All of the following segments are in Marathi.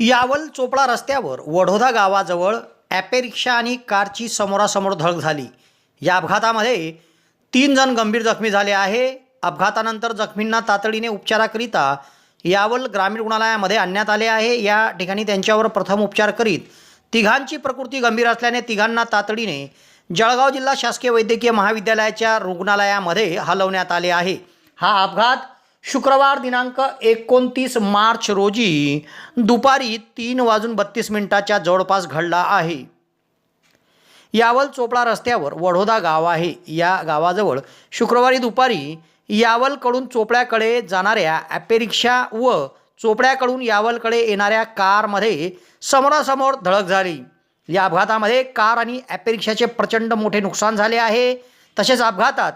यावल चोपडा रस्त्यावर वडोदा गावाजवळ ॲपे रिक्षा आणि कारची समोरासमोर धडक झाली. या अपघातामध्ये तीन जण गंभीर जखमी झाले आहे. अपघातानंतर जखमींना तातडीने उपचाराकरिता यावल ग्रामीण रुग्णालयामध्ये आणण्यात आले आहे. या ठिकाणी त्यांच्यावर प्रथम उपचार करीत तिघांची प्रकृती गंभीर असल्याने तिघांना तातडीने जळगाव जिल्हा शासकीय वैद्यकीय महाविद्यालयाच्या रुग्णालयामध्ये हलवण्यात आले आहे. हा अपघात शुक्रवार दिनांक एकोणतीस मार्च रोजी दुपारी तीन वाजून बत्तीस मिनिटाच्या जवळपास घडला आहे. यावल चोपडा रस्त्यावर वडोदा गाव आहे. या गावाजवळ शुक्रवारी दुपारी यावलकडून चोपड्याकडे जाणाऱ्या ॲपेरिक्षा व चोपड्याकडून यावलकडे येणाऱ्या कारमध्ये समोरासमोर धडक झाली. या अपघातामध्ये कार आणि ॲपेरिक्षाचे प्रचंड मोठे नुकसान झाले आहे. तसेच अपघातात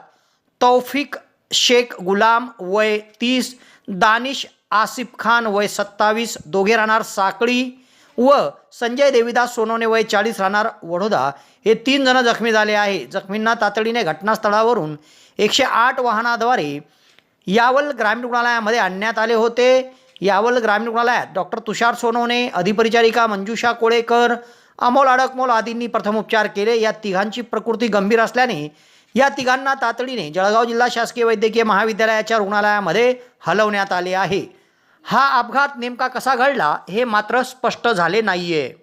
तौफिक शेख गुलाम वय तीस दानिश आसिफ खान वय सत्तावीस दोघे राहणार साकळी व संजय देवीदास सोनवणे वय चाळीस राहणार वडोदा. हे तीन जण जखमी झाले आहे. जखमींना तातडीने घटनास्थळावरून एकशे आठ वाहनाद्वारे यावल ग्रामीण रुग्णालयामध्ये आणण्यात आले होते. यावल ग्रामीण रुग्णालयात डॉक्टर तुषार सोनवणे अधिपरिचारिका मंजुषा कोळेकर अमोल अडकमोल आदींनी प्रथम उपचार केले. या तिघांची प्रकृती गंभीर असल्याने या तिघांना तातडीने जळगाव जिल्हा शासकीय वैद्यकीय महाविद्यालयाच्या रुग्णालयामध्ये हलवण्यात आले आहे. हा अपघात नेमका कसा घडला हे मात्र स्पष्ट झाले नाहीये.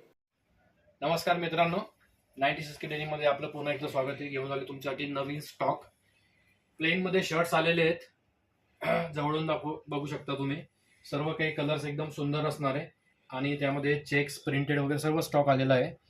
नमस्कार मित्रांनो. नाईन्टी सिक्स डेनिमध्ये आपलं पुन्हा एकदा स्वागत आहे. घेऊन आले तुमच्यासाठी नवीन स्टॉक. प्लेनमध्ये शर्ट्स आलेले आहेत. जवळून दाखवू बघू शकता तुम्ही. सर्व काही कलर्स एकदम सुंदर असणार आहे. आणि त्यामध्ये चेक्स प्रिंटेड वगैरे सर्व स्टॉक आलेला आहे.